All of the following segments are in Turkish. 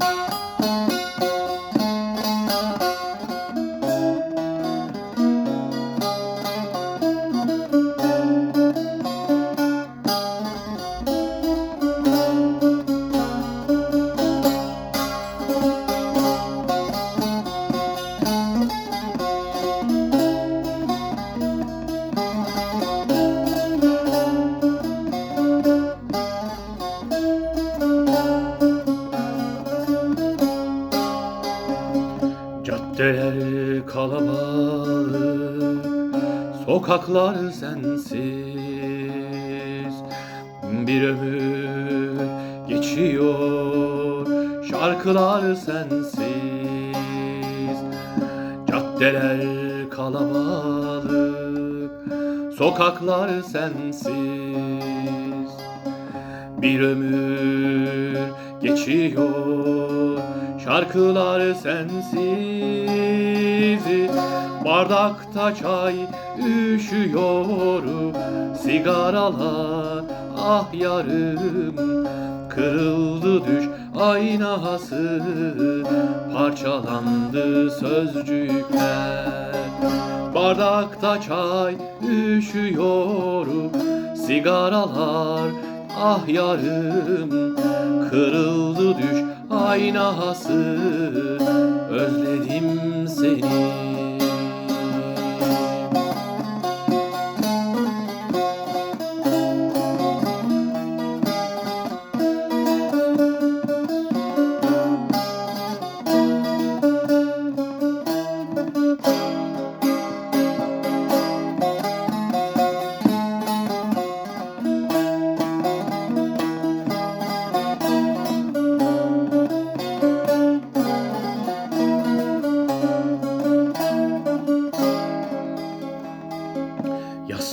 Caddeler kalabalık, sokaklar sensiz. Bir ömür geçiyor, şarkılar sensiz. Caddeler kalabalık, sokaklar sensiz. Bir ömür geçiyor Şarkılar sensiz. Bardakta çay üşüyor. Sigaralar ah yarım. Kırıldı düş aynası. Parçalandı sözcükler. Bardakta çay üşüyor. Sigaralar ah yarım. Kırıldı düş aynası Özledim seni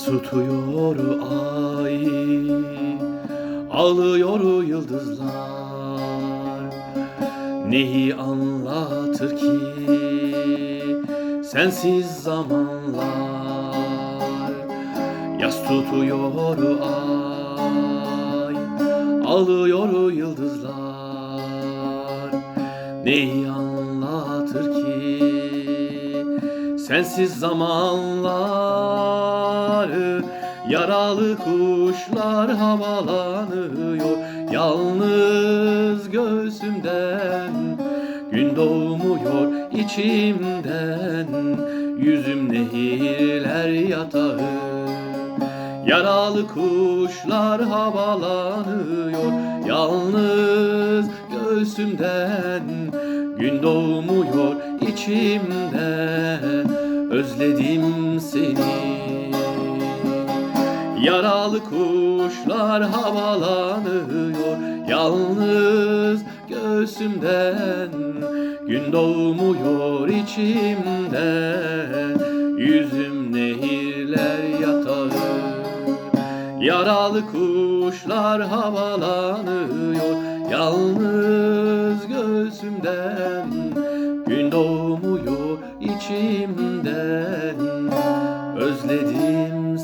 tutuyor ay. Ağlıyor yıldızlar. Neyi anlatır ki? Sensiz zamanlar. Yas tutuyor ay. Ağlıyor yıldızlar. Neyi anlatır ki? Sensiz zamanlar Yaralı kuşlar havalanıyor. Yalnız göğsümden Gün doğmuyor içimden. Yüzüm nehirler yatağı. Yaralı kuşlar havalanıyor. Yalnız göğsümden Gün doğmuyor içimden. Özledim seni Yaralı kuşlar havalanıyor Yalnız göğsümden. Gün doğmuyor içimden Yüzüm nehirler yatağı Yaralı kuşlar havalanıyor Yalnız göğsümden. Gün doğmuyor içimden Özledim